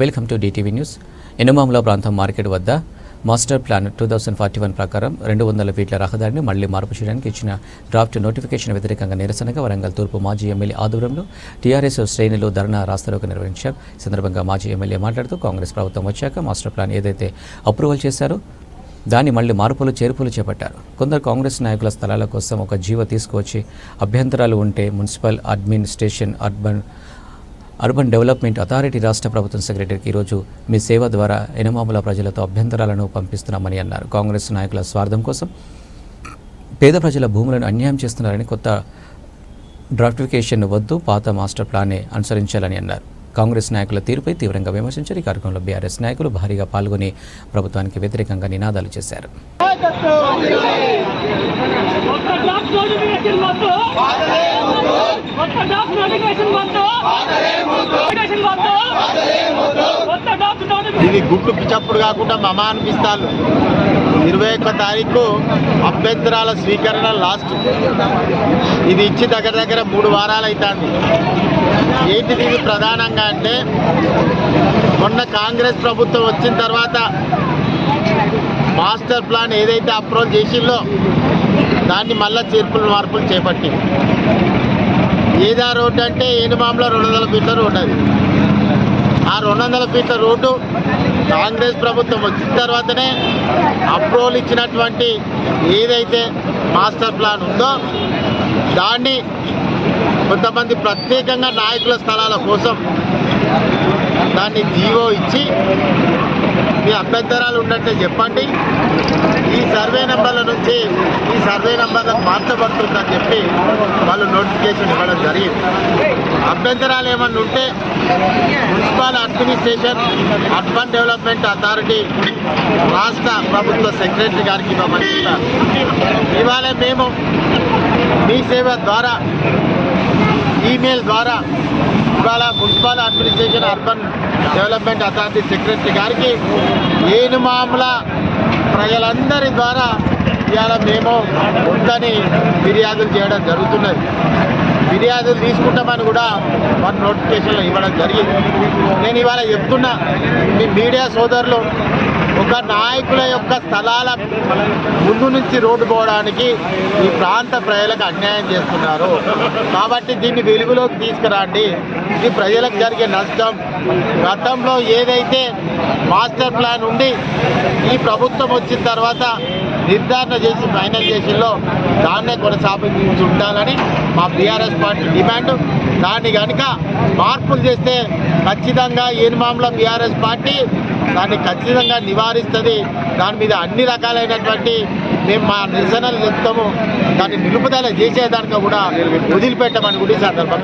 Welcome to DTV news. Enumamula ప్రాంతం market వద్ద master plan two thousand forty one ప్రకారం రెండు వందల ఫీట్ల రహదారిని మళ్ళీ మార్పు చేయడానికి ఇచ్చిన డ్రాఫ్ట్ నోటిఫికేషన్ వ్యతిరేకంగా నిరసనగా వరంగల్ తూర్పు మాజీ ఎమ్మెల్యే ఆధ్వర్యంలో టీఆర్ఎస్ శ్రేణులు ధర్నా రాస్తారోకో నిర్వహించారు. ఈ సందర్భంగా మాజీ ఎమ్మెల్యే మాట్లాడుతూ కాంగ్రెస్ ప్రభుత్వం వచ్చాక మాస్టర్ ప్లాన్ ఏదైతే అప్రూవల్ చేశారో దాన్ని మళ్ళీ మార్పులు చేర్పులు చేపట్టారు. కొందరు కాంగ్రెస్ నాయకుల స్థలాల కోసం ఒక జీవో తీసుకువచ్చి అభ్యంతరాలు ఉంటే municipal administration urban urban development authority రాష్ట్ర ప్రభుత్వం సెక్రటరీకి ఈరోజు మీ సేవ ద్వారా ఎనమాముల ప్రజలతో అభ్యంతరాలను పంపిస్తున్నామని అన్నారు. కాంగ్రెస్ నాయకుల స్వార్థం కోసం పేద ప్రజల భూములను అన్యాయం చేస్తున్నారని కొత్త డ్రాఫ్టిఫికేషన్ వద్దు పాత మాస్టర్ ప్లానే అనుసరించాలని అన్నారు. కాంగ్రెస్ నాయకుల తీరుపై తీవ్రంగా విమర్శించారు. ఈ కార్యక్రమంలో బీఆర్ఎస్ నాయకులు భారీగా పాల్గొని ప్రభుత్వానికి వ్యతిరేకంగా నినాదాలు చేశారు. నోటిఫికేషన్ వద్దు నోటిఫికేషన్ వద్దు నోటిఫికేషన్ ఇది గుడ్లు పిచ్చప్పుడు కాకుండా మమ అనిపిస్తాను ఇరవై ఒక్క తారీఖు అభ్యంతరాల స్వీకరణ లాస్ట్. ఇది ఇచ్చి దగ్గర దగ్గర మూడు వారాలు అవుతుంది ఏంటిది ఇది ప్రధానంగా అంటే మొన్న కాంగ్రెస్ ప్రభుత్వం వచ్చిన తర్వాత మాస్టర్ ప్లాన్ ఏదైతే అప్రూవల్ చేసిందో దాన్ని మళ్ళా చేర్పులు మార్పులు చేపట్టింది. ఈదా రోడ్డు అంటే ఏనుమామలో రెండు వందల ఫీట్ల రోడ్డు అది. ఆ రెండు వందల ఫీట్ల రోడ్డు కాంగ్రెస్ ప్రభుత్వం వచ్చిన తర్వాతనే అప్రూవల్ ఇచ్చినటువంటి ఏదైతే మాస్టర్ ప్లాన్ ఉందో దాన్ని కొంతమంది ప్రత్యేకంగా నాయకుల స్థలాల కోసం దాన్ని జీవో ఇచ్చి మీ అభ్యంతరాలు ఉన్నట్టే చెప్పండి. ఈ సర్వే నెంబర్ల నుంచి ఈ సర్వే నెంబర్లకు మార్చబడుతుందని చెప్పి వాళ్ళు నోటిఫికేషన్ ఇవ్వడం జరిగింది. అభ్యంతరాలు ఏమన్నా ఉంటే municipal administration urban development authority రాష్ట్ర ప్రభుత్వ సెక్రటరీ గారికి ఇవ్వమని ఇవాళ మేము మీ సేవ ద్వారా ఈమెయిల్ ద్వారా ఇవాళ municipal administration urban development authority secretary గారికి ఏనుమాముల ప్రజలందరి ద్వారా ఇవాళ మేము ఉందని ఫిర్యాదులు చేయడం జరుగుతున్నది. ఫిర్యాదులు తీసుకుంటామని కూడా మన నోటిఫికేషన్లో ఇవ్వడం జరిగింది. నేను ఇవాళ చెప్తున్నా మీ మీడియా సోదరులు ఒక నాయకుల యొక్క స్థలాల ముందు నుంచి రోడ్డు పోవడానికి ఈ ప్రాంత ప్రజలకు అన్యాయం చేస్తున్నారు. కాబట్టి దీన్ని వెలుగులోకి తీసుకురండి. ఇది ప్రజలకు జరిగే నష్టం. గతంలో ఏదైతే మాస్టర్ ప్లాన్ ఉండి ఈ ప్రభుత్వం వచ్చిన తర్వాత నిర్ధారణ చేసి ఫైనల్ దాన్నే కొనసాగించి ఉండాలని మా బీఆర్ఎస్ పార్టీ డిమాండ్. దాన్ని కనుక మార్పులు చేస్తే ఖచ్చితంగా ఏనుమామల బీఆర్ఎస్ పార్టీ దాన్ని ఖచ్చితంగా నివారిస్తుంది. దాని మీద అన్ని రకాలైనటువంటి మేము మా నిరసనలు చెప్తాము. దాన్ని నిలుపుదల చేసేదానికి కూడా వదిలిపెట్టమని కూడా ఈ సందర్భంగా